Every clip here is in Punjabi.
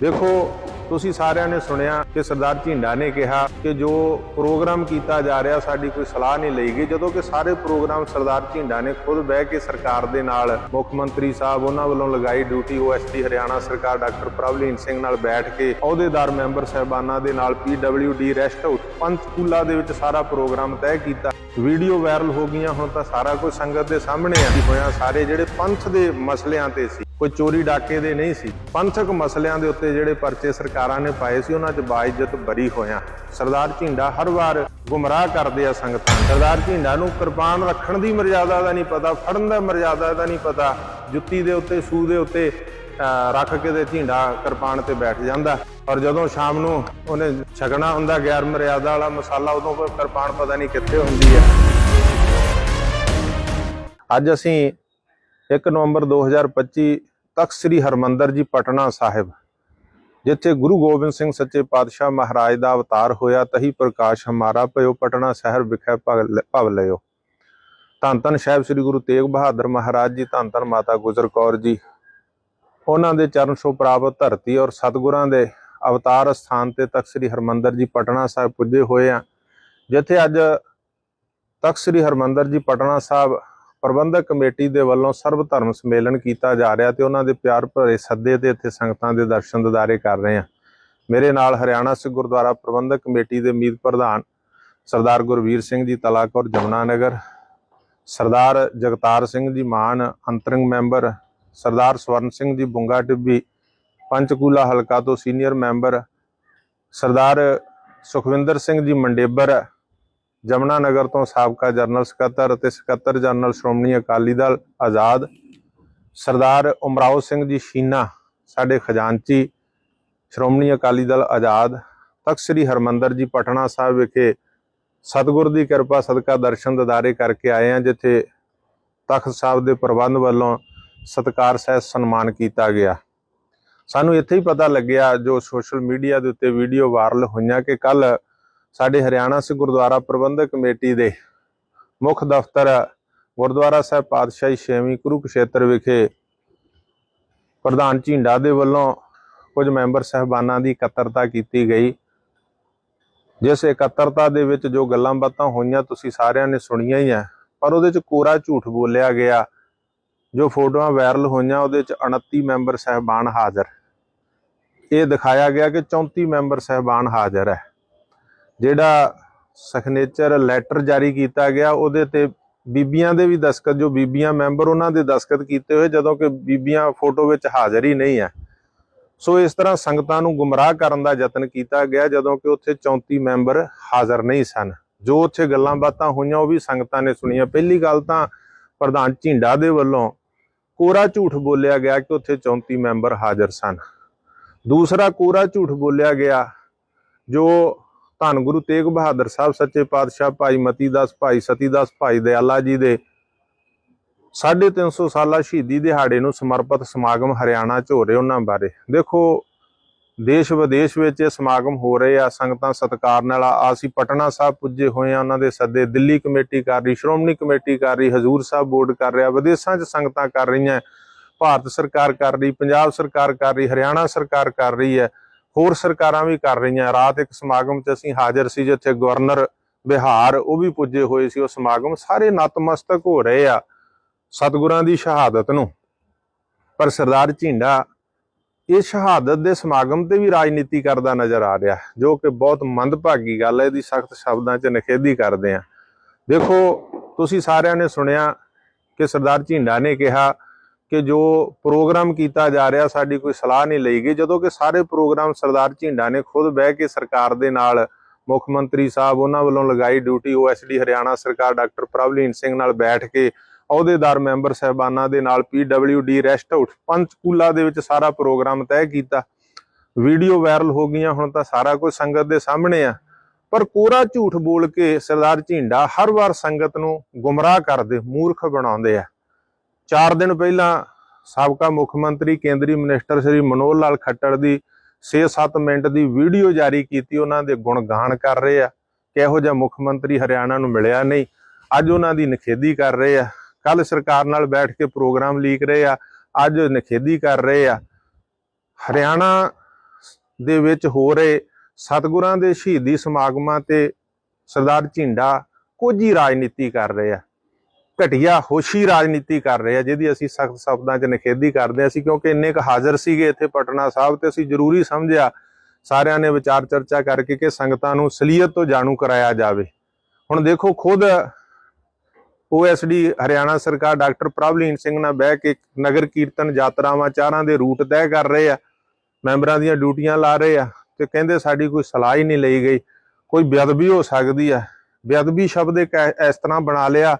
ਦੇਖੋ, ਤੁਸੀਂ ਸਾਰਿਆਂ ਨੇ ਸੁਣਿਆ ਕਿ ਸਰਦਾਰ ਝਿੰਡਾ ਨੇ ਕਿਹਾ ਕਿ ਜੋ ਪ੍ਰੋਗਰਾਮ ਕੀਤਾ ਜਾ ਰਿਹਾ, ਸਾਡੀ ਕੋਈ ਸਲਾਹ ਨਹੀਂ ਲਈ ਗਈ। ਜਦੋਂ ਕਿ ਸਾਰੇ ਪ੍ਰੋਗਰਾਮ ਸਰਦਾਰ ਝਿੰਡਾ ਨੇ ਖੁਦ ਬਹਿ ਕੇ ਸਰਕਾਰ ਦੇ ਨਾਲ, ਮੁੱਖ ਮੰਤਰੀ ਸਾਹਿਬ ਉਹਨਾਂ ਵੱਲੋਂ ਲਗਾਈ ਡਿਊਟੀ ਓਐਸਡੀ ਹਰਿਆਣਾ ਸਰਕਾਰ, ਡਾਕਟਰ ਪ੍ਰਭਲੀਨ ਸਿੰਘ ਨਾਲ ਬੈਠ ਕੇ, ਅਹੁਦੇਦਾਰ ਮੈਂਬਰ ਸਹਿਬਾਨਾਂ ਦੇ ਨਾਲ ਪੀਡਬਲਯੂਡੀ ਰੈਸਟ ਹਾਊਸ, ਪੰਚਕੂਲਾ ਦੇ ਵਿੱਚ ਸਾਰਾ ਪ੍ਰੋਗਰਾਮ ਤੈਅ ਕੀਤਾ। ਵੀਡੀਓ ਵਾਇਰਲ ਹੋ ਗਈਆਂ, ਹੁਣ ਤਾਂ ਸਾਰਾ ਕੁਝ ਸੰਗਤ ਦੇ ਸਾਹਮਣੇ ਆ। ਹੋਇਆ, ਸਾਰੇ ਜਿਹੜੇ ਪੰਥ ਦੇ ਮਸਲਿਆਂ ਤੇ ਸੀ ਕੋਈ ਚੋਰੀ ਡਾਕੇ ਦੇ ਨਹੀਂ ਸੀ। ਪੰਥਕ ਮਸਲਿਆਂ ਦੇ ਉੱਤੇ ਜਿਹੜੇ ਪਰਚੇ ਸਰਕਾਰਾਂ ਨੇ ਪਾਏ ਸੀ, ਉਹਨਾਂ 'ਚ ਬਾਇਜ਼ਤ ਬਰੀ ਹੋਇਆ। ਸਰਦਾਰ ਝਿੰਡਾ ਹਰ ਵਾਰ ਗੁੰਮਰਾਹ ਕਰਦੇ ਆ ਸੰਗਤਾਂ ਸਰਦਾਰ ਝਿੰਡਾ ਨੂੰ ਕਿਰਪਾਨ ਰੱਖਣ ਦੀ ਮਰਜ਼ਾਦਾ ਦਾ ਨਹੀਂ ਪਤਾ, ਫੜਨ ਦਾ ਮਰਜ਼ਾਦਾ ਦਾ ਨਹੀਂ ਪਤਾ। ਜੁੱਤੀ ਦੇ ਉੱਤੇ, ਸੂ ਦੇ ਉੱਤੇ ਰੱਖ ਕੇ ਤੇ ਝਿੰਡਾ ਕਿਰਪਾਨ ਤੇ ਬੈਠ ਜਾਂਦਾ। ਔਰ ਜਦੋਂ ਸ਼ਾਮ ਨੂੰ ਉਹਨੇ ਛਕਣਾ ਹੁੰਦਾ, ਗੈਰ ਮਰਿਆਦਾ ਵਾਲਾ ਮਸਾਲਾ, ਉਦੋਂ ਕੋਈ ਕਿਰਪਾਨ ਪਤਾ ਨਹੀਂ ਕਿੱਥੇ ਹੁੰਦੀ ਹੈ ਅੱਜ ਅਸੀਂ 1 ਨਵੰਬਰ 2025 ਤਖਤ ਸ੍ਰੀ ਹਰਮੰਦਰ ਜੀ ਪਟਨਾ ਸਾਹਿਬ, ਜਿੱਥੇ ਗੁਰੂ ਗੋਬਿੰਦ ਸਿੰਘ ਸੱਚੇ ਪਾਤਸ਼ਾਹ ਮਹਾਰਾਜ ਦਾ ਅਵਤਾਰ ਹੋਇਆ, ਤਹੀ ਪ੍ਰਕਾਸ਼ ਹਮਾਰਾ ਭਇਓ ਪਟਨਾ ਸ਼ਹਿਰ ਵਿਖੇ ਭਗ ਲ- ਭਵ ਲਿਓ ਧੰਨ ਧੰਨ ਸਾਹਿਬ ਸ੍ਰੀ ਗੁਰੂ ਤੇਗ ਬਹਾਦਰ ਮਹਾਰਾਜ ਜੀ, ਧੰਨ ਧੰਨ ਮਾਤਾ ਗੁਜਰ ਕੌਰ ਜੀ। ਉਹਨਾਂ ਦੇ ਚਰਨ ਛੋਹ ਪ੍ਰਾਪਤ ਧਰਤੀ ਔਰ ਸਤਿਗੁਰਾਂ ਦੇ ਅਵਤਾਰ ਸਥਾਨ ਤੇ ਤਖਤ ਸ੍ਰੀ ਹਰਮੰਦਰ ਜੀ ਪਟਨਾ ਸਾਹਿਬ ਪੁੱਜੇ ਹੋਏ ਆ, ਜਿੱਥੇ ਅੱਜ ਤਖਤ ਸ੍ਰੀ ਹਰਮੰਦਰ ਜੀ ਪਟਨਾ ਸਾਹਿਬ ਪ੍ਰਬੰਧਕ ਕਮੇਟੀ ਦੇ ਵੱਲੋਂ ਸਰਬ ਧਰਮ ਸੰਮੇਲਨ ਕੀਤਾ ਜਾ ਰਿਹਾ ਤੇ ਉਹਨਾਂ ਦੇ ਪਿਆਰ ਭਰੇ ਸੱਦੇ ਤੇ ਇੱਥੇ ਸੰਗਤਾਂ ਦੇ ਦਰਸ਼ਨ ਦਿਦਾਰੇ ਕਰ ਰਹੇ ਆ ਮੇਰੇ ਨਾਲ ਹਰਿਆਣਾ ਸਿੱਖ ਗੁਰਦੁਆਰਾ ਪ੍ਰਬੰਧਕ ਕਮੇਟੀ ਦੇ ਮੀਤ ਪ੍ਰਧਾਨ ਸਰਦਾਰ ਗੁਰਵੀਰ ਸਿੰਘ ਜੀ ਤਲਾਕੌਰ, ਜਮਨਾ ਨਗਰ, ਸਰਦਾਰ ਜਗਤਾਰ ਸਿੰਘ ਜੀ ਮਾਨ, ਅੰਤਰੰਗ ਮੈਂਬਰ ਸਰਦਾਰ ਸਵਰਨ ਸਿੰਘ ਜੀ ਬੁੰਗਾ ਟਿੱਬੀ, ਪੰਚਕੂਲਾ ਹਲਕਾ ਤੋਂ ਸੀਨੀਅਰ ਮੈਂਬਰ ਸਰਦਾਰ ਸੁਖਵਿੰਦਰ ਸਿੰਘ ਜੀ ਮੰਡੇਬਰ ਜਮਨਾ ਨਗਰ ਤੋਂ ਸਾਬਕਾ ਜਨਰਲ ਸਕੱਤਰ ਅਤੇ ਸਕੱਤਰ ਜਨਰਲ ਸ਼੍ਰੋਮਣੀ ਅਕਾਲੀ ਦਲ ਆਜ਼ਾਦ ਸਰਦਾਰ ਉਮਰਾਓ ਸਿੰਘ ਜੀ ਸ਼ੀਨਾ, ਸਾਡੇ ਖਜ਼ਾਨਚੀ ਸ਼੍ਰੋਮਣੀ ਅਕਾਲੀ ਦਲ ਆਜ਼ਾਦ, ਤਖਤ ਸ੍ਰੀ ਹਰਮੰਦਰ ਜੀ ਪਟਨਾ ਸਾਹਿਬ ਵਿਖੇ ਸਤਿਗੁਰ ਦੀ ਕਿਰਪਾ, ਸਦਕਾ ਦਰਸ਼ਨ ਦਿਦਾਰੇ ਕਰਕੇ ਆਏ ਆ ਜਿੱਥੇ ਤਖਤ ਸਾਹਿਬ ਦੇ ਪ੍ਰਬੰਧ ਵੱਲੋਂ ਸਤਕਾਰ ਸਹਿਤ ਸਨਮਾਨ ਕੀਤਾ ਗਿਆ। ਸਾਨੂੰ ਇੱਥੇ ਹੀ ਪਤਾ ਲੱਗਿਆ ਜੋ ਸੋਸ਼ਲ ਮੀਡੀਆ ਦੇ ਉੱਤੇ ਵੀਡੀਓ ਵਾਇਰਲ ਹੋਈਆਂ ਕਿ ਕੱਲ ਸਾਡੇ ਹਰਿਆਣਾ ਸਿੱਖ ਗੁਰਦੁਆਰਾ ਪ੍ਰਬੰਧਕ ਕਮੇਟੀ ਦੇ ਮੁੱਖ ਦਫ਼ਤਰ ਗੁਰਦੁਆਰਾ ਸਾਹਿਬ ਪਾਤਸ਼ਾਹੀ ਛੇਵੀਂ ਕੁਰੂਕਸ਼ੇਤਰ ਵਿਖੇ ਪ੍ਰਧਾਨ ਝਿੰਡਾ ਦੇ ਵੱਲੋਂ ਕੁਝ ਮੈਂਬਰ ਸਹਿਬਾਨਾਂ ਦੀ ਇਕੱਤਰਤਾ ਕੀਤੀ ਗਈ। ਜਿਸ ਇਕੱਤਰਤਾ ਦੇ ਵਿੱਚ ਜੋ ਗੱਲਾਂ ਬਾਤਾਂ ਹੋਈਆਂ ਤੁਸੀਂ ਸਾਰਿਆਂ ਨੇ ਸੁਣੀਆਂ ਹੀ ਆ, ਪਰ ਉਹਦੇ ਚ ਕੋਰਾ ਝੂਠ ਬੋਲਿਆ ਗਿਆ। ਜੋ ਫੋਟੋਆਂ ਵਾਇਰਲ ਹੋਈਆਂ ਉਹਦੇ ਚ 29 ਮੈਂਬਰ ਸਹਿਬਾਨ ਹਾਜ਼ਰ। ਇਹ ਦਿਖਾਇਆ ਗਿਆ ਕਿ 34 ਮੈਂਬਰ ਸਹਿਬਾਨ ਹਾਜ਼ਰ ਹੈ। ਜਿਹੜਾ ਸਿਗਨੇਚਰ ਲੈਟਰ ਜਾਰੀ ਕੀਤਾ ਗਿਆ, ਉਹਦੇ ਤੇ ਬੀਬੀਆਂ ਦੇ ਵੀ ਦਸਖਤ ਜੋ ਬੀਬੀਆਂ ਮੈਂਬਰ ਉਹਨਾਂ ਦੇ ਦਸਖਤ ਕੀਤੇ ਹੋਏ, ਜਦੋਂ ਕਿ ਬੀਬੀਆਂ ਫੋਟੋ ਵਿੱਚ ਹਾਜ਼ਰ ਹੀ ਨਹੀਂ ਹੈ। ਸੋ ਇਸ ਤਰ੍ਹਾਂ ਸੰਗਤਾਂ ਨੂੰ ਗੁੰਮਰਾਹ ਕਰਨ ਦਾ ਯਤਨ ਕੀਤਾ ਗਿਆ, ਜਦੋਂ ਕਿ ਉੱਥੇ 34 ਮੈਂਬਰ ਹਾਜ਼ਰ ਨਹੀਂ ਸਨ। ਜੋ ਉੱਥੇ ਗੱਲਾਂ ਬਾਤਾਂ ਹੋਈਆਂ, ਉਹ ਵੀ ਸੰਗਤਾਂ ਨੇ ਸੁਣੀਆਂ। ਪਹਿਲੀ ਗੱਲ ਤਾਂ ਪ੍ਰਧਾਨ ਝਿੰਡਾ ਦੇ ਵੱਲੋਂ ਕੋਰਾ ਝੂਠ ਬੋਲਿਆ ਗਿਆ ਕਿ ਉੱਥੇ 34 ਮੈਂਬਰ ਹਾਜ਼ਰ ਸਨ। ਦੂਸਰਾ ਕੋਰਾ ਝੂਠ ਬੋਲਿਆ ਗਿਆ, ਜੋ ਧੰਨ ਗੁਰੂ ਤੇਗ ਬਹਾਦਰ ਸਾਹਿਬ, ਸੱਚੇ ਪਾਤਸ਼ਾਹ, ਭਾਈ ਮਤੀ ਦਾਸ, ਭਾਈ ਸਤੀ ਦਾਸ, ਭਾਈ ਦਿਆਲਾ ਜੀ ਦੇ 350 ਸਾਲਾ ਸ਼ਹੀਦੀ ਦਿਹਾੜੇ ਨੂੰ ਸਮਰਪਿਤ ਸਮਾਗਮ ਹਰਿਆਣਾ 'ਚ ਹੋ ਰਹੇ ਉਹਨਾਂ ਬਾਰੇ। ਦੇਖੋ, ਦੇਸ਼ ਵਿਦੇਸ਼ ਵਿੱਚ ਇਹ ਸਮਾਗਮ ਹੋ ਰਹੇ ਆ, ਸੰਗਤਾਂ ਸਤਿਕਾਰ ਨਾਲ ਆ ਅਸੀਂ ਪਟਨਾ ਸਾਹਿਬ ਪੁੱਜੇ ਹੋਏ ਆ, ਉਹਨਾਂ ਦੇ ਸੱਦੇ ਦਿੱਲੀ ਕਮੇਟੀ ਕਰ ਰਹੀ, ਸ਼੍ਰੋਮਣੀ ਕਮੇਟੀ ਕਰ ਰਹੀ, ਹਜ਼ੂਰ ਸਾਹਿਬ ਬੋਰਡ ਕਰ ਰਿਹਾ, ਵਿਦੇਸ਼ਾਂ 'ਚ ਸੰਗਤਾਂ ਕਰ ਰਹੀਆਂ, ਭਾਰਤ ਸਰਕਾਰ ਕਰ ਰਹੀ, ਪੰਜਾਬ ਸਰਕਾਰ ਕਰ ਰਹੀ, ਹਰਿਆਣਾ ਸਰਕਾਰ ਕਰ ਰਹੀ ਹੈ। ਹੋਰ ਸਰਕਾਰਾਂ ਵੀ ਕਰ ਰਹੀਆਂ। ਰਾਤ ਇੱਕ ਸਮਾਗਮ 'ਚ ਅਸੀਂ ਹਾਜ਼ਰ ਸੀ ਜਿੱਥੇ ਗਵਰਨਰ ਬਿਹਾਰ ਉਹ ਵੀ ਪੁੱਜੇ ਹੋਏ ਸੀ। ਉਹ ਸਮਾਗਮ ਸਾਰੇ ਨਤਮਸਤਕ ਹੋ ਰਹੇ ਆ ਸਤਿਗੁਰਾਂ ਦੀ ਸ਼ਹਾਦਤ ਨੂੰ। ਪਰ ਸਰਦਾਰ ਝਿੰਡਾ, ਇਹ ਸ਼ਹਾਦਤ ਦੇ ਸਮਾਗਮ ਤੇ ਵੀ ਰਾਜਨੀਤੀ ਕਰਦਾ ਨਜ਼ਰ ਆ ਰਿਹਾ, ਜੋ ਕਿ ਬਹੁਤ ਮੰਦਭਾਗੀ ਗੱਲ ਹੈ ਇਹਦੀ ਸਖਤ ਸ਼ਬਦਾਂ 'ਚ ਨਿਖੇਧੀ ਕਰਦੇ ਆ। ਦੇਖੋ, ਤੁਸੀਂ ਸਾਰਿਆਂ ਨੇ ਸੁਣਿਆ ਕਿ ਸਰਦਾਰ ਝਿੰਡਾ ਨੇ ਕਿਹਾ ਕਿ ਜੋ ਪ੍ਰੋਗਰਾਮ ਕੀਤਾ ਜਾ ਰਿਹਾ, ਸਾਡੀ ਕੋਈ ਸਲਾਹ ਨਹੀਂ ਲਈ ਗਈ। ਜਦੋਂ ਕਿ ਸਾਰੇ ਪ੍ਰੋਗਰਾਮ ਸਰਦਾਰ ਝਿੰਡਾ ਨੇ ਖੁਦ ਬਹਿ ਕੇ ਸਰਕਾਰ ਦੇ ਨਾਲ ਮੁੱਖ ਮੰਤਰੀ ਸਾਹਿਬ ਉਹਨਾਂ ਵੱਲੋਂ ਲਗਾਈ ਡਿਊਟੀ ਓਐਸਡੀ ਹਰਿਆਣਾ ਸਰਕਾਰ ਡਾਕਟਰ ਪ੍ਰਭਲੀਨ ਸਿੰਘ ਨਾਲ ਬੈਠ ਕੇ ਅਹੁਦੇਦਾਰ ਮੈਂਬਰ ਸਹਿਬਾਨਾਂ ਦੇ ਨਾਲ ਪੀਡਬਲਯੂਡੀ ਰੈਸਟ ਹਾਊਸ ਪੰਚਕੂਲਾ ਦੇ ਵਿੱਚ ਸਾਰਾ ਪ੍ਰੋਗਰਾਮ ਤੈਅ ਕੀਤਾ। ਵੀਡੀਓ ਵਾਇਰਲ ਹੋ ਗਈਆਂ, ਹੁਣ ਤਾਂ ਸਾਰਾ ਕੁਝ ਸੰਗਤ ਦੇ ਸਾਹਮਣੇ ਆ। ਪਰ ਕੋਰਾ ਝੂਠ ਬੋਲ ਕੇ ਸਰਦਾਰ ਝਿੰਡਾ ਹਰ ਵਾਰ ਸੰਗਤ ਨੂੰ ਗੁੰਮਰਾਹ ਕਰਦੇ, ਮੂਰਖ ਬਣਾਉਂਦੇ ਆ। 4 ਦਿਨ ਪਹਿਲਾਂ ਸਾਬਕਾ ਮੁੱਖ ਮੰਤਰੀ, ਕੇਂਦਰੀ ਮਿਨਿਸਟਰ ਸ੍ਰੀ ਮਨੋਹਰ ਲਾਲ ਖੱਟੜ ਦੀ 6-7 ਮਿੰਟ ਦੀ ਵੀਡੀਓ ਜਾਰੀ ਕੀਤੀ, ਉਹਨਾਂ ਦੇ ਗੁਣਗਾਨ ਕਰ ਰਹੇ ਆ। ਕਿ ਇਹੋ ਜਿਹਾ ਮੁੱਖ ਮੰਤਰੀ ਹਰਿਆਣਾ ਨੂੰ ਮਿਲਿਆ ਨਹੀਂ, ਅੱਜ ਉਹਨਾਂ ਦੀ ਨਿਖੇਧੀ ਕਰ ਰਹੇ ਆ। ਕੱਲ ਸਰਕਾਰ ਨਾਲ ਬੈਠ ਕੇ ਪ੍ਰੋਗਰਾਮ ਲੀਕ ਰਹੇ ਆ, ਅੱਜ ਨਿਖੇਧੀ ਕਰ ਰਹੇ ਆ। ਹਰਿਆਣਾ ਦੇ ਵਿੱਚ ਹੋ ਰਹੇ ਸਤਿਗੁਰਾਂ ਦੇ ਸ਼ਹੀਦੀ ਸਮਾਗਮਾਂ ਤੇ ਸਰਦਾਰ ਝਿੰਡਾ ਕੁਝ ਹੀ ਰਾਜਨੀਤੀ ਕਰ ਰਹੇ ਆ। ਘਟੀਆ ਹੋਸ਼ੀ ਰਾਜਨੀਤੀ ਕਰ ਰਹੇ ਆ, ਜਿਹਦੀ ਅਸੀਂ ਸਖਤ ਸ਼ਬਦਾਂ 'ਚ ਨਿਖੇਧੀ ਕਰਦੇ ਹਾਂ ਅਸੀਂ ਕਿਉਂਕਿ ਇੰਨੇ ਕੁ ਹਾਜ਼ਰ ਸੀਗੇ ਇੱਥੇ ਪਟਨਾ ਸਾਹਿਬ ਤੇ ਅਸੀਂ ਜ਼ਰੂਰੀ ਸਮਝਿਆ, ਸਾਰਿਆਂ ਨੇ ਵਿਚਾਰ ਚਰਚਾ ਕਰਕੇ ਕਿ ਸੰਗਤਾਂ ਨੂੰ ਸਲੀਅਤ ਤੋਂ ਜਾਣੂ ਕਰਾਇਆ ਜਾਵੇ। ਹੁਣ ਦੇਖੋ, ਖੁਦ ਓਐਸਡੀ ਹਰਿਆਣਾ ਸਰਕਾਰ ਡਾਕਟਰ ਪ੍ਰਭਲੀਨ ਸਿੰਘ ਨਾਲ ਬਹਿ ਕੇ ਨਗਰ ਕੀਰਤਨ ਯਾਤਰਾਵਾਂ ਚਾਰਾਂ ਦੇ ਰੂਟ ਤੈਅ ਕਰ ਰਹੇ ਆ, ਮੈਂਬਰਾਂ ਦੀਆਂ ਡਿਊਟੀਆਂ ਲਾ ਰਹੇ ਆ ਤੇ ਕਹਿੰਦੇ ਸਾਡੀ ਕੋਈ ਸਲਾਹ ਹੀ ਨਹੀਂ ਲਈ ਗਈ। ਕੋਈ ਬੇਅਦਬੀ ਹੋ ਸਕਦੀ ਆ। ਬੇਅਦਬੀ ਸ਼ਬਦ ਇੱਕ ਇਸ ਤਰ੍ਹਾਂ ਬਣਾ ਲਿਆ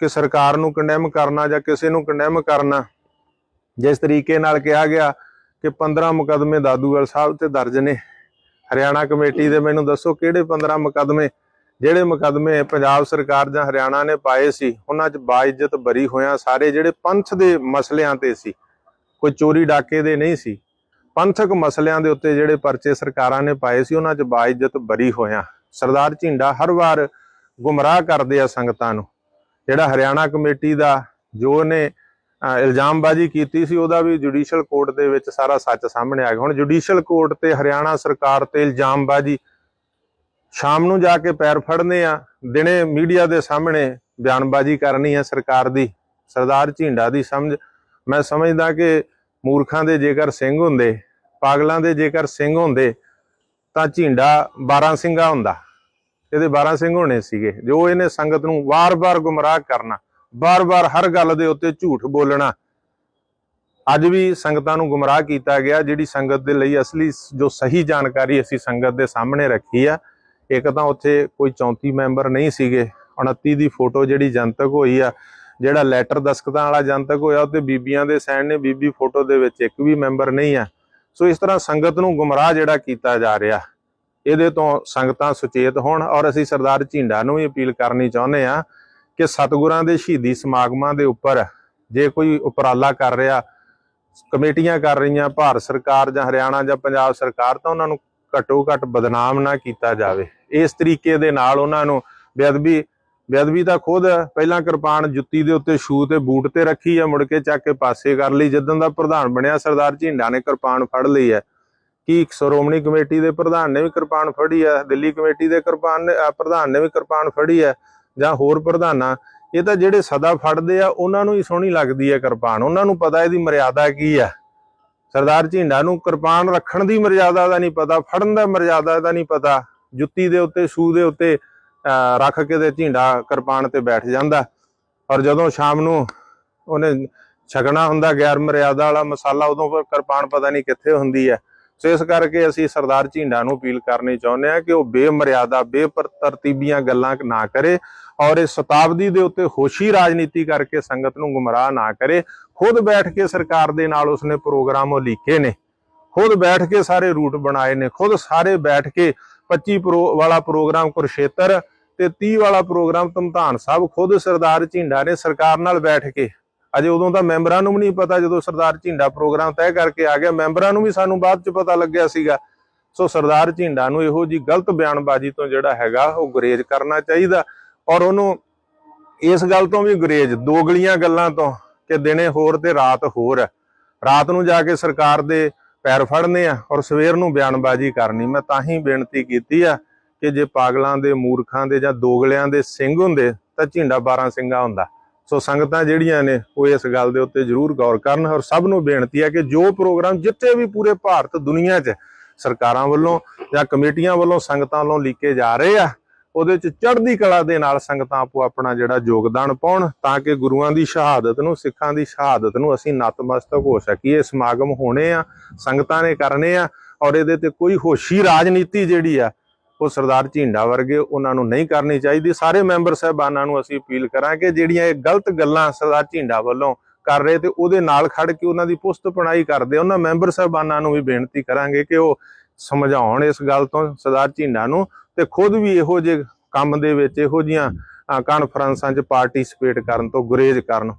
ਕਿ ਸਰਕਾਰ ਨੂੰ ਕੰਡੈਮ ਕਰਨਾ ਜਾਂ ਕਿਸੇ ਨੂੰ ਕੰਡੈਮ ਕਰਨਾ। ਜਿਸ ਤਰੀਕੇ ਨਾਲ ਕਿਹਾ ਗਿਆ ਕਿ 15 ਮੁਕਦਮੇ ਦਾਦੂਵਾਲ ਸਾਹਿਬ ਤੇ ਦਰਜ ਨੇ। ਹਰਿਆਣਾ ਕਮੇਟੀ ਦੇ ਮੈਨੂੰ ਦੱਸੋ ਕਿਹੜੇ 15 ਮੁਕਦਮੇ, ਜਿਹੜੇ ਮੁਕਦਮੇ ਪੰਜਾਬ ਸਰਕਾਰ ਜਾਂ ਹਰਿਆਣਾ ਨੇ ਪਾਏ ਸੀ, ਉਹਨਾਂ 'ਚ ਬਾਇਜ਼ਤ ਬਰੀ ਹੋਇਆ ਸਾਰੇ ਜਿਹੜੇ ਪੰਥ ਦੇ ਮਸਲਿਆਂ ਤੇ ਸੀ, ਕੋਈ ਚੋਰੀ ਡਾਕੇ ਦੇ ਨਹੀਂ ਸੀ। ਪੰਥਕ ਮਸਲਿਆਂ ਦੇ ਉੱਤੇ ਜਿਹੜੇ ਪਰਚੇ ਸਰਕਾਰਾਂ ਨੇ ਪਾਏ ਸੀ, ਉਹਨਾਂ 'ਚ ਬਾਇਜ਼ਤ ਬਰੀ ਹੋਇਆ। ਸਰਦਾਰ ਝਿੰਡਾ ਹਰ ਵਾਰ ਗੁੰਮਰਾਹ ਕਰਦੇ ਆ ਸੰਗਤਾਂ ਨੂੰ। ਜਿਹੜਾ ਹਰਿਆਣਾ ਕਮੇਟੀ ਦਾ ਜੋ ਉਹਨੇ ਇਲਜ਼ਾਮਬਾਜ਼ੀ ਕੀਤੀ ਸੀ, ਉਹਦਾ ਵੀ ਜੁਡੀਸ਼ੀਅਲ ਕੋਰਟ ਦੇ ਵਿੱਚ ਸਾਰਾ ਸੱਚ ਸਾਹਮਣੇ ਆ ਗਿਆ। ਹੁਣ ਜੁਡੀਸ਼ੀਅਲ ਕੋਰਟ ਤੇ ਹਰਿਆਣਾ ਸਰਕਾਰ ਤੇ ਇਲਜ਼ਾਮਬਾਜ਼ੀ ਸ਼ਾਮ ਨੂੰ ਜਾ ਕੇ ਪੈਰ ਫੜਨੇ ਆ, ਦਿਨੇ ਮੀਡੀਆ ਦੇ ਸਾਹਮਣੇ ਬਿਆਨਬਾਜ਼ੀ ਕਰਨੀ ਹੈ ਸਰਕਾਰ ਦੀ, ਸਰਦਾਰ ਝਿੰਡਾ ਦੀ ਸਮਝ। ਮੈਂ ਸਮਝਦਾ ਕਿ ਮੂਰਖਾਂ ਦੇ ਜੇਕਰ ਸਿੰਘ ਹੁੰਦੇ, ਪਾਗਲਾਂ ਦੇ ਜੇਕਰ ਸਿੰਘ ਹੁੰਦੇ, ਤਾਂ ਝਿੰਡਾ 12 ਸਿੰਘਾ ਹੁੰਦਾ। ਇਹਦੇ 12 ਸਿੰਘ ਹੋਣੇ ਸੀਗੇ, ਜੋ ਇਹਨੇ ਸੰਗਤ ਨੂੰ ਵਾਰ-ਵਾਰ ਗੁੰਮਰਾਹ ਕਰਨਾ, ਵਾਰ-ਵਾਰ ਹਰ ਗੱਲ ਦੇ ਉੱਤੇ ਝੂਠ ਬੋਲਣਾ। ਅੱਜ ਵੀ ਸੰਗਤਾਂ ਨੂੰ ਗੁੰਮਰਾਹ ਕੀਤਾ ਗਿਆ, ਜਿਹੜੀ ਸੰਗਤ ਦੇ ਲਈ ਅਸਲੀ ਜੋ ਸਹੀ ਜਾਣਕਾਰੀ ਅਸੀਂ ਸੰਗਤ ਦੇ ਸਾਹਮਣੇ ਰੱਖੀ ਆ, ਇੱਕ ਤਾਂ ਉੱਥੇ ਕੋਈ 34 ਮੈਂਬਰ ਨਹੀਂ ਸੀਗੇ 29 ਦੀ ਫੋਟੋ ਜਿਹੜੀ ਜਨਤਕ ਹੋਈ ਆ, ਜਿਹੜਾ ਲੈਟਰ ਦਸਖਤਾਂ ਵਾਲਾ ਜਨਤਕ ਹੋਇਆ ਉੱਤੇ ਬੀਬੀਆਂ ਦੇ ਸਾਈਨ ਨੇ ਬੀਬੀ ਫੋਟੋ ਦੇ ਵਿੱਚ ਇੱਕ ਵੀ ਮੈਂਬਰ ਨਹੀਂ ਆ। ਸੋ ਇਸ ਤਰ੍ਹਾਂ ਸੰਗਤ ਨੂੰ ਗੁੰਮਰਾਹ ਜਿਹੜਾ ਕੀਤਾ ਜਾ ਰਿਹਾ। ਇਹਦੇ ਤੋਂ ਸੰਗਤਾਂ ਸੁਚੇਤ ਹੋਣ ਔਰ ਅਸੀਂ ਸਰਦਾਰ ਝਿੰਡਾ ਨੂੰ ਵੀ ਅਪੀਲ ਕਰਨੀ ਚਾਹੁੰਦੇ ਆ ਕਿ ਸਤਿਗੁਰਾਂ ਦੇ ਸ਼ਹੀਦੀ ਸਮਾਗਮਾਂ ਦੇ ਉੱਪਰ ਜੇ ਕੋਈ ਉਪਰਾਲਾ ਕਰ ਰਿਹਾ, ਕਮੇਟੀਆਂ ਕਰ ਰਹੀਆਂ, ਭਾਰਤ ਸਰਕਾਰ ਜਾਂ ਹਰਿਆਣਾ ਜਾਂ ਪੰਜਾਬ ਸਰਕਾਰ, ਤਾਂ ਉਹਨਾਂ ਨੂੰ ਘੱਟੋ ਘੱਟ ਬਦਨਾਮ ਨਾ ਕੀਤਾ ਜਾਵੇ। ਇਸ ਤਰੀਕੇ ਦੇ ਨਾਲ ਉਹਨਾਂ ਨੂੰ ਬੇਅਦਬੀ ਬੇਅਦਬੀ ਤਾਂ ਖੁਦ ਪਹਿਲਾਂ ਕਿਰਪਾਨ ਜੁੱਤੀ ਦੇ ਉੱਤੇ ਸ਼ੂ ਤੇ ਬੂਟ ਤੇ ਰੱਖੀ ਆ, ਮੁੜ ਕੇ ਚੱਕ ਕੇ ਪਾਸੇ ਕਰ ਲਈ। ਜਦੋਂ ਦਾ ਪ੍ਰਧਾਨ ਬਣਿਆ, ਸਰਦਾਰ ਝਿੰਡਾ ਨੇ ਕਿਰਪਾਨ ਫੜ ਲਈ ਹੈ। ਕੀ ਸ਼੍ਰੋਮਣੀ ਕਮੇਟੀ ਦੇ ਪ੍ਰਧਾਨ ਨੇ ਵੀ ਕਿਰਪਾਨ ਫੜੀ ਹੈ ਦਿੱਲੀ ਕਮੇਟੀ ਦੇ ਕਿਰਪਾਨ ਨੇ ਪ੍ਰਧਾਨ ਨੇ ਵੀ ਕਿਰਪਾਨ ਫੜੀ ਹੈ ਜਾਂ ਹੋਰ ਪ੍ਰਧਾਨਾਂ, ਇਹ ਤਾਂ ਜਿਹੜੇ ਸਦਾ ਫੜਦੇ ਆ, ਉਹਨਾਂ ਨੂੰ ਹੀ ਸੋਹਣੀ ਲੱਗਦੀ ਹੈ ਕਿਰਪਾਨ। ਉਹਨਾਂ ਨੂੰ ਪਤਾ ਇਹਦੀ ਮਰਿਆਦਾ ਕੀ ਹੈ ਸਰਦਾਰ ਝਿੰਡਾ ਨੂੰ ਕਿਰਪਾਨ ਰੱਖਣ ਦੀ ਮਰਿਆਦਾ ਦਾ ਨਹੀਂ ਪਤਾ, ਫੜਨ ਦਾ ਮਰਿਆਦਾ ਦਾ ਨਹੀਂ ਪਤਾ। ਜੁੱਤੀ ਦੇ ਉੱਤੇ ਸ਼ੂ ਦੇ ਉੱਤੇ ਅਹ ਰੱਖ ਕੇ ਤੇ ਝਿੰਡਾ ਕਿਰਪਾਨ ਤੇ ਬੈਠ ਜਾਂਦਾ। ਔਰ ਜਦੋਂ ਸ਼ਾਮ ਨੂੰ ਉਹਨੇ ਛਕਣਾ ਹੁੰਦਾ, ਗੈਰ ਮਰਿਆਦਾ ਵਾਲਾ ਮਸਾਲਾ, ਉਦੋਂ ਫਿਰ ਕਿਰਪਾਨ ਪਤਾ ਨਹੀਂ ਕਿੱਥੇ ਹੁੰਦੀ ਹੈ ਸੋ ਇਸ ਕਰਕੇ ਅਸੀਂ ਸਰਦਾਰ ਝਿੰਡਾ ਨੂੰ ਅਪੀਲ ਕਰਨੀ ਚਾਹੁੰਦੇ ਹਾਂ ਕਿ ਉਹ ਬੇਮਰਿਆਦਾ, ਬੇਪਰਤਰਤੀਬੀਆਂ ਗੱਲਾਂ ਨਾ ਕਰੇ ਔਰ ਇਸ ਸ਼ਤਾਬਦੀ ਦੇ ਉੱਤੇ ਹੋਸ਼ੀ ਰਾਜਨੀਤੀ ਕਰਕੇ ਸੰਗਤ ਨੂੰ ਗੁੰਮਰਾਹ ਨਾ ਕਰੇ। ਖੁਦ ਬੈਠ ਕੇ ਸਰਕਾਰ ਦੇ ਨਾਲ ਉਸਨੇ ਪ੍ਰੋਗਰਾਮ ਉਲੀਕੇ ਨੇ। ਖੁਦ ਬੈਠ ਕੇ ਸਾਰੇ ਰੂਟ ਬਣਾਏ ਨੇ। ਖੁਦ ਸਾਰੇ ਬੈਠ ਕੇ 25 ਪ੍ਰੋ ਵਾਲਾ ਪ੍ਰੋਗਰਾਮ ਕੁਰਸ਼ੇਤਰ ਤੇ 30 ਵਾਲਾ ਪ੍ਰੋਗਰਾਮ ਧਮਧਾਨ ਸਾਹਿਬ ਖੁਦ ਸਰਦਾਰ ਝਿੰਡਾ ਨੇ ਸਰਕਾਰ ਨਾਲ ਬੈਠ ਕੇ ਅਜੇ ਉਦੋਂ ਤਾਂ ਮੈਂਬਰਾਂ ਨੂੰ ਵੀ ਨਹੀਂ ਪਤਾ ਜਦੋਂ ਸਰਦਾਰ ਝਿੰਡਾ ਪ੍ਰੋਗਰਾਮ ਤੈਅ ਕਰਕੇ ਆ ਗਿਆ, ਮੈਂਬਰਾਂ ਨੂੰ ਵੀ ਸਾਨੂੰ ਬਾਅਦ ਚ ਪਤਾ ਲੱਗਿਆ ਸੀਗਾ। ਸੋ ਸਰਦਾਰ ਝਿੰਡਾ ਨੂੰ ਇਹੋ ਜੀ ਗਲਤ ਬਿਆਨਬਾਜ਼ੀ ਤੋਂ ਜਿਹੜਾ ਹੈਗਾ, ਉਹ ਗੁਰੇਜ਼ ਕਰਨਾ ਚਾਹੀਦਾ। ਔਰ ਉਹਨੂੰ ਇਸ ਗੱਲ ਤੋਂ ਵੀ ਗੁਰੇਜ਼ ਦੋਗਲੀਆਂ ਗੱਲਾਂ ਤੋਂ, ਕਿ ਦਿਨੇ ਹੋਰ ਤੇ ਰਾਤ ਹੋਰ। ਰਾਤ ਨੂੰ ਜਾ ਕੇ ਸਰਕਾਰ ਦੇ ਪੈਰ ਫੜਨੇ ਆ ਔਰ ਸਵੇਰ ਨੂੰ ਬਿਆਨਬਾਜ਼ੀ ਕਰਨੀ। ਮੈਂ ਤਾਂ ਹੀ ਬੇਨਤੀ ਕੀਤੀ ਆ ਕਿ ਜੇ ਪਾਗਲਾਂ ਦੇ, ਮੂਰਖਾਂ ਦੇ ਜਾਂ ਦੋਗਲਿਆਂ ਦੇ ਸਿੰਘ ਹੁੰਦੇ, ਤਾਂ ਝਿੰਡਾ 12 ਸਿੰਘਾ ਹੁੰਦਾ। ਸੋ ਸੰਗਤਾਂ ਜਿਹੜੀਆਂ ਨੇ, ਉਹ ਇਸ ਗੱਲ ਦੇ ਉੱਤੇ ਜ਼ਰੂਰ ਗੌਰ ਕਰਨ ਔਰ ਸਭ ਨੂੰ ਬੇਨਤੀ ਹੈ ਕਿ ਜੋ ਪ੍ਰੋਗਰਾਮ ਜਿੱਥੇ ਵੀ ਪੂਰੇ ਭਾਰਤ ਦੁਨੀਆ 'ਚ ਸਰਕਾਰਾਂ ਵੱਲੋਂ ਜਾਂ ਕਮੇਟੀਆਂ ਵੱਲੋਂ ਸੰਗਤਾਂ ਵੱਲੋਂ ਲੀਕੇ ਜਾ ਰਹੇ ਆ, ਉਹਦੇ 'ਚ ਚੜ੍ਹਦੀ ਕਲਾ ਦੇ ਨਾਲ ਸੰਗਤਾਂ ਆਪੋ ਆਪਣਾ ਜਿਹੜਾ ਯੋਗਦਾਨ ਪਾਉਣ ਤਾਂ ਕਿ ਗੁਰੂਆਂ ਦੀ ਸ਼ਹਾਦਤ ਨੂੰ, ਸਿੱਖਾਂ ਦੀ ਸ਼ਹਾਦਤ ਨੂੰ ਅਸੀਂ ਨਤਮਸਤਕ ਹੋ ਸਕੀਏ, ਸਮਾਗਮ ਹੋਣੇ ਆ, ਸੰਗਤਾਂ ਨੇ ਕਰਨੇ ਆ ਔਰ ਇਹਦੇ ਤੇ ਕੋਈ ਹੋਸ਼ੀ ਰਾਜਨੀਤੀ ਜਿਹੜੀ ਆ ਉਹ ਸਰਦਾਰ ਝੀਂਡਾ ਵਰਗੇ ਉਹਨਾਂ ਨੂੰ ਨਹੀਂ ਕਰਨੀ ਚਾਹੀਦੀ। ਸਾਰੇ ਮੈਂਬਰ ਸਾਹਿਬਾਨਾਂ ਨੂੰ ਅਸੀਂ ਅਪੀਲ ਕਰਾਂਗੇ, ਜਿਹੜੀਆਂ ਇਹ ਗਲਤ ਗੱਲਾਂ ਸਰਦਾਰ ਝੀਂਡਾ ਵੱਲੋਂ ਕਰ ਰਹੇ ਤੇ ਉਹਦੇ ਨਾਲ ਖੜ ਕੇ ਉਹਨਾਂ ਦੀ ਪੁਸਤ ਪਣਾਈ ਕਰਦੇ, ਉਹਨਾਂ ਮੈਂਬਰ ਸਾਹਿਬਾਨਾਂ ਨੂੰ ਵੀ ਬੇਨਤੀ ਕਰਾਂਗੇ ਕਿ ਉਹ ਸਮਝਾਉਣ ਇਸ ਗੱਲ ਤੋਂ ਸਰਦਾਰ ਝਿੰਡਾ ਨੂੰ ਤੇ ਖੁਦ ਵੀ ਇਹੋ ਜਿਹੇ ਕੰਮ ਦੇ ਵਿੱਚ ਇਹੋ ਜੀਆਂ ਕਾਨਫਰੰਸਾਂ 'ਚ ਪਾਰਟਿਸਿਪੇਟ ਕਰਨ ਤੋਂ ਗੁਰੇਜ਼ ਕਰਨ।